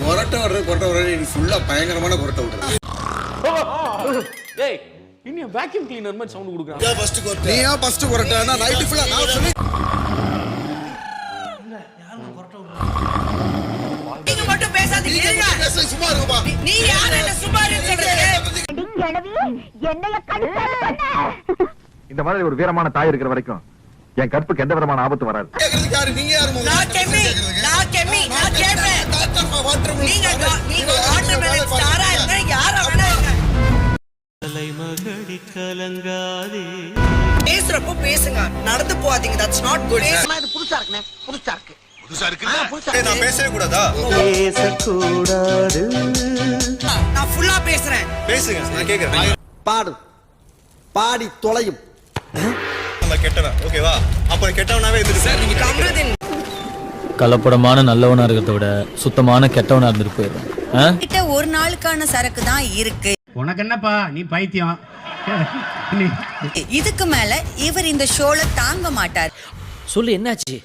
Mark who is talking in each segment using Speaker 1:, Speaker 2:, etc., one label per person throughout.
Speaker 1: கொரட்டை விடுறது கொரட்டை விடுறது நீ ஃபுல்லா பயங்கரமான கொரட்டை விடுறது
Speaker 2: ஏய் இன்னும் வேக்யூம் கிளீனர் மாதிரி சவுண்ட் கொடுக்குறான்.
Speaker 1: ஃபர்ஸ்ட் கொரட்டை? நீ ஏன் ஃபர்ஸ்ட் கொரட்டை நைட் ஃபுல்லா நான் சொல்லி
Speaker 3: நீங்க மட்டும் பேசாதீங்க
Speaker 1: சும்மா இருக்குப்பா
Speaker 3: நீ யார் என்ன சும்மா சொல்றது?
Speaker 4: இந்த மாதிரி ஒரு வீரமான தாய் இருக்கிற வரைக்கும் என் கற்புக்கு எந்த விதமான ஆபத்து வராது.
Speaker 1: நீங்க யாரு?
Speaker 3: நான் கெம்மி நான் கெம்மி பேசுறப்போ பேசுங்க. நடந்து போகாதீங்க. தட்ஸ் நாட் குட்
Speaker 1: ஏய், நான் பேசவே கூடாதா
Speaker 3: நான் ஃபுல்லா பேசுறேன்.
Speaker 1: பேசுங்க நான் கேக்குறேன்.
Speaker 5: பாடு. பாடி. தொலையும்.
Speaker 1: நம்ம கெட்டவன். ஓகேவா அப்ப கெட்டவனாவே இருந்துட்டு
Speaker 3: கம்ருதீன்.
Speaker 6: கலப்படமான நல்லவனா இருக்கிறத விட சுத்தமான கெட்டவனா இருந்துட்டு?
Speaker 7: கிட்ட ஒரு நாளுக்கான சரக்கு தான் இருக்கு.
Speaker 8: உனக்கு என்னப்பா? நீ பைத்தியம்.
Speaker 7: இதுக்கு மேல இவர் இந்த ஷோல தாங்க மாட்டார்.
Speaker 2: சொல்லு என்னாச்சு?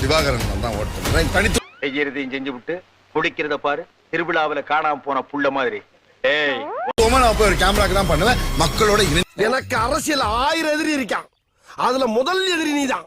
Speaker 1: திவாகரன் தான் ஓட் பண்றேன் தனித்து
Speaker 4: செய்யறதையும் செஞ்சு விட்டு குடிக்கிறத பாரு. திருவிழாவுல காணாம போன புள்ள மாதிரி. ஏய்
Speaker 1: நான் போய் ஒரு கேமராக்கு தான் பண்ணுவேன். மக்களோட
Speaker 5: எனக்கு அரசியல் ஆயிரம் எதிரி இருக்கான். அதுல முதல் எதிரி நீதான்.